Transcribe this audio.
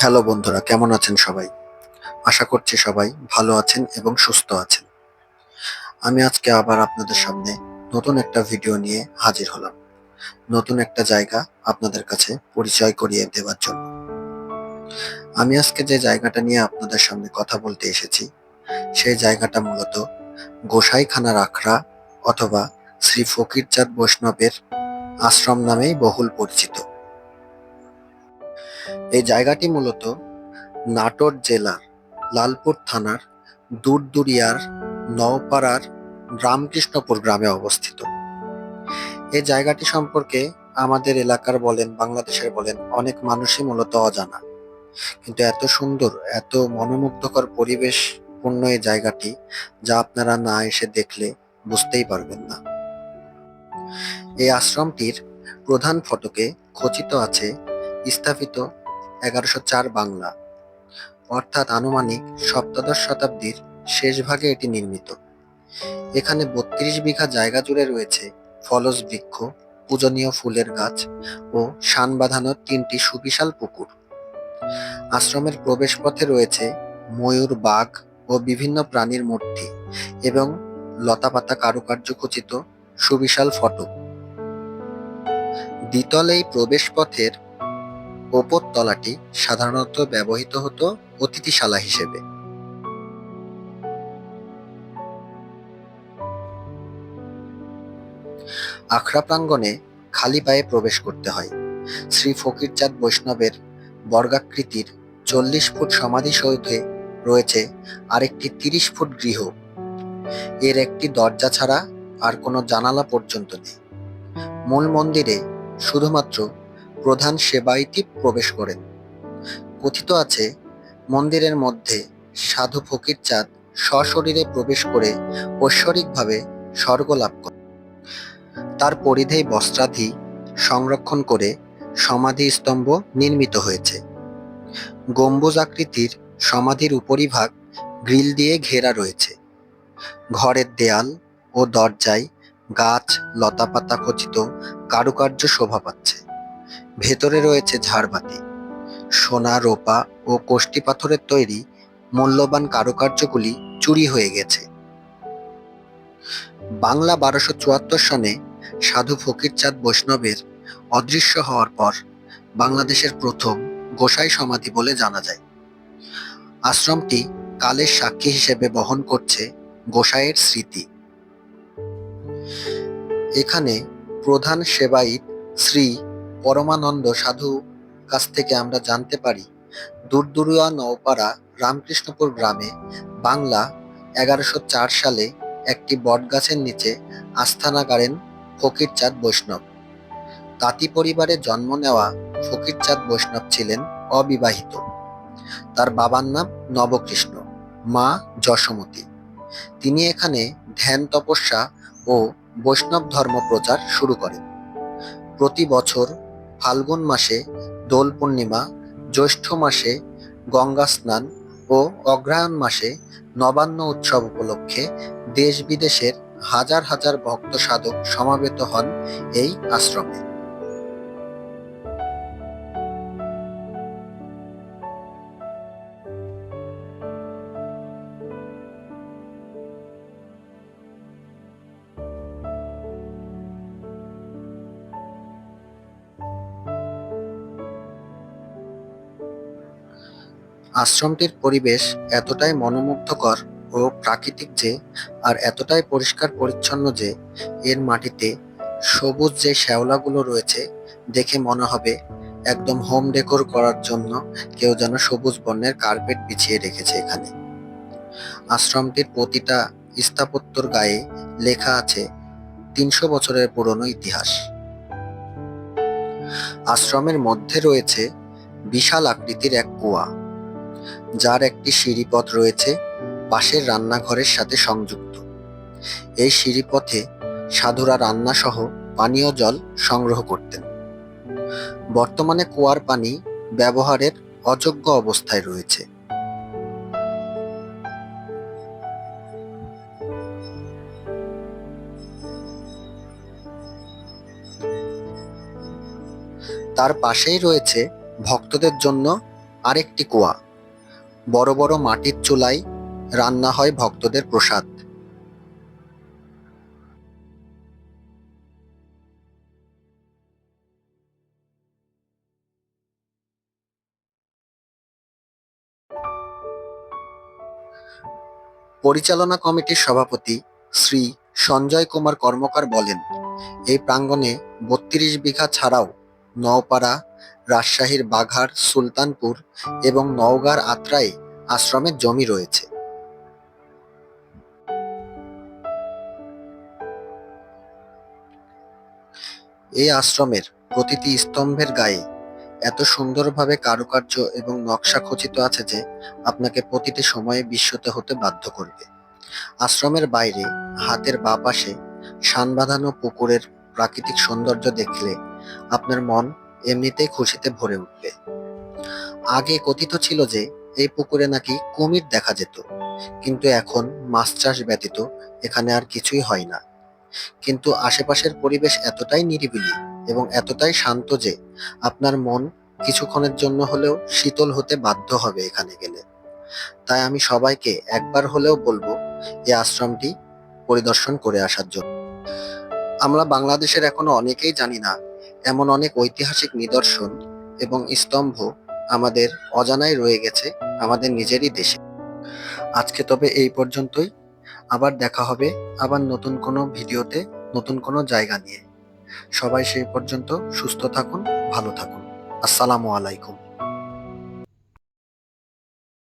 Hello বন্ধুরা, কেমন আছেন সবাই? আশা করছি সবাই ভালো আছেন এবং সুস্থ আছেন। আমি আজকে আবার আপনাদের সামনে নতুন একটা ভিডিও নিয়ে হাজির হলাম। নতুন একটা জায়গা আপনাদের কাছে পরিচয় করিয়ে দেওয়ার জন্য। আমি আজকে যে জায়গাটা নিয়ে আপনাদের সামনে কথা বলতে এসেছি, সেই জায়গাটা মূলত গোসাইখানার আখড়া অথবা শ্রী ফকিরচাঁদ বৈষ্ণবের আশ্রম নামেই বহুল পরিচিত। এই জায়গাটি মূলত নাটোর জেলার লালপুর থানার দূরদুরিয়ার নওপাড়ার রামকৃষ্ণপুর গ্রামে অবস্থিত। এই জায়গাটি সম্পর্কে আমাদের এলাকার বলেন, বাংলাদেশের বলেন, অনেক মানুষই মূলত অজানা। কিন্তু এত সুন্দর, এত মনোমুগ্ধকর পরিবেশ পূর্ণ এই জায়গাটি যা আপনারা না এসে দেখলে বুঝতেই পারবেন না। এই আশ্রমটির প্রধান ফটকে খচিত আছে স্থাপিত এগারোশো চার বাংলা। অর্থাৎ আনুমানিক সপ্তদশ শতাব্দীর শেষ ভাগে এটি নির্মিত। এখানে বত্রিশ বিঘা জায়গা জুড়ে রয়েছে ফলস বৃক্ষ, পূজনীয় ফুলের গাছ ও শান বাঁধানোর তিনটি সুবিশাল পুকুর। আশ্রমের প্রবেশপথে রয়েছে ময়ূর, বাঘ ও বিভিন্ন প্রাণীর মূর্তি এবং লতাপাতা কারুকার্য খচিত সুবিশাল ফটক। দ্বিতল এই প্রবেশপথের ওপর তলাটি সাধারণত ব্যবহৃত হতো অতিথিশালা হিসেবে। আখড়া প্রাঙ্গণে খালি পায়ে প্রবেশ করতে হয়। শ্রী ফকিরচাঁদ বৈষ্ণবের বর্গাকৃতির চল্লিশ ফুট সমাধি সমাধিসৌধে রয়েছে আরেকটি তিরিশ ফুট গৃহ। এর একটি দরজা ছাড়া আর কোনো জানালা পর্যন্ত নেই। মূল মন্দিরে শুধুমাত্র প্রধান সেবাইতি প্রবেশ করেন। কথিত আছে, মন্দিরের মধ্যে সাধু ফকির চাঁদ সশরীরে প্রবেশ করে ঐশ্বরিকভাবে স্বর্গ লাভ করেন। তার পরিধেয় বস্ত্রাধি সংরক্ষণ করে সমাধি স্তম্ভ নির্মিত হয়েছে। গম্বুজ আকৃতির সমাধির উপরিভাগ গ্রিল দিয়ে ঘেরা রয়েছে। ঘরের দেয়াল ও দরজায় গাছ লতাপাতা খচিত কারুকার্য শোভা পাচ্ছে। ভেতরে রয়েছে ঝাড়বাতি, সোনা, রোপা ও কোষ্টি পাথরের তৈরি মূল্যবান কারুকার্যগুলি চুরি হয়ে গেছে। বাংলা বারোশো চুয়াত্তর সনে সাধু ফকিরচাঁদ বৈষ্ণবের অদৃশ্য হওয়ার পর বাংলাদেশের প্রথম গোসাই সমাধি বলে জানা যায়। আশ্রমটি কালের সাক্ষী হিসেবে বহন করছে গোসাইয়ের স্মৃতি। এখানে প্রধান সেবায়িত শ্রী পরমানন্দ সাধু কাছ থেকে আমরা জানতে পারি, দূরদুরিয়া নওপাড়া রামকৃষ্ণপুর গ্রামে বাংলা এগারোশো সালে একটি বটগাছের নিচে আস্থানা গাড়েন ফকিরচাঁদ বৈষ্ণব। তাঁতি পরিবারে জন্ম নেওয়া ফকিরচাঁদ বৈষ্ণব ছিলেন অবিবাহিত। তার বাবার নাম নবকৃষ্ণ, মা যশোমতী। তিনি এখানে ধ্যান তপস্যা ও বৈষ্ণব ধর্ম প্রচার শুরু করেন। প্রতি বছর ফাল্গুন মাসে দোল পূর্ণিমা, জ্যৈষ্ঠ মাসে গঙ্গা স্নান ও অগ্রায়ণ মাসে নবান্ন উৎসব উপলক্ষে দেশ বিদেশের হাজার হাজার ভক্ত সাধক সমাবেত হন এই আশ্রমে। আশ্রমটির পরিবেশ এতটাই মনোমুগ্ধকর ও প্রাকৃতিক যে, আর এতটাই পরিষ্কার পরিচ্ছন্ন যে, এর মাটিতে সবুজ যে শ্যাওলাগুলো রয়েছে, দেখে মনে হবে একদম হোম ডেকোর করার জন্য কেউ যেন সবুজ বর্ণের কার্পেট বিছিয়ে রেখেছে এখানে। আশ্রমটির প্রতিটা স্থাপত্যর গায়ে লেখা আছে তিনশো বছরের পুরনো ইতিহাস। আশ্রমের মধ্যে রয়েছে বিশাল আকৃতির এক কুয়া। যার একটি সিঁড়িপথ রয়েছে পাশের রান্নাঘরের সাথে সংযুক্ত। এই সিঁড়িপথে সাধুরা রান্না সহ পানীয় জল সংগ্রহ করতেন। বর্তমানে কুয়ার পানি ব্যবহারের অযোগ্য অবস্থায় রয়েছে। তার পাশেই রয়েছে ভক্তদের জন্য আরেকটি কুয়া। বড় বড় মাটির চুলায় রান্না হয় ভক্তদের প্রসাদ। পরিচালনা কমিটির সভাপতি শ্রী সঞ্জয় কুমার কর্মকার বলেন, এই প্রাঙ্গণে বত্রিশ বিঘা ছাড়াও নওপাড়া, রাজশাহীর বাঘার সুলতানপুর এবং নওগাঁর আত্রায়ে আশ্রমের জমি রয়েছে। এই আশ্রমের প্রতিটি স্তম্ভের গায়ে এত সুন্দরভাবে কারুকার্য এবং নকশা খচিত আছে যে আপনাকে প্রতিটি সময়ে বিস্মিত হতে বাধ্য করবে। আশ্রমের বাইরে হাতের বাঁ পাশে বাঁধানো পুকুরের প্রাকৃতিক সৌন্দর্য দেখলে আপনার মন এমনিতেই খুশিতে ভরে উঠবে। আগে কথিত ছিল যে, এই পুকুরে নাকি কুমির দেখা যেত। কিন্তু এখন মাছ চাষ ব্যতীত এখানে আর কিছুই হয় না। কিন্তু আশেপাশের পরিবেশ এতটাই নিরিবিলি এবং এতটাই শান্ত যে, আপনার মন কিছুক্ষণের জন্য হলেও শীতল হতে বাধ্য হবে এখানে গেলে। তাই আমি সবাইকে একবার হলেও বলব এই আশ্রমটি পরিদর্শন করে আসার জন্য। আমরা বাংলাদেশের এখনও অনেকেই জানি না এমন অনেক ঐতিহাসিক নিদর্শন এবং স্তম্ভ আমাদের অজানায় রয়ে গেছে আমাদের নিজেরই দেশে। আজকে তবে এই পর্যন্তই। আবার দেখা হবে আবার নতুন কোনো ভিডিওতে, নতুন কোনো জায়গা নিয়ে। সবাই সেই পর্যন্ত সুস্থ থাকুন, ভালো থাকুন। আসসালামু আলাইকুম।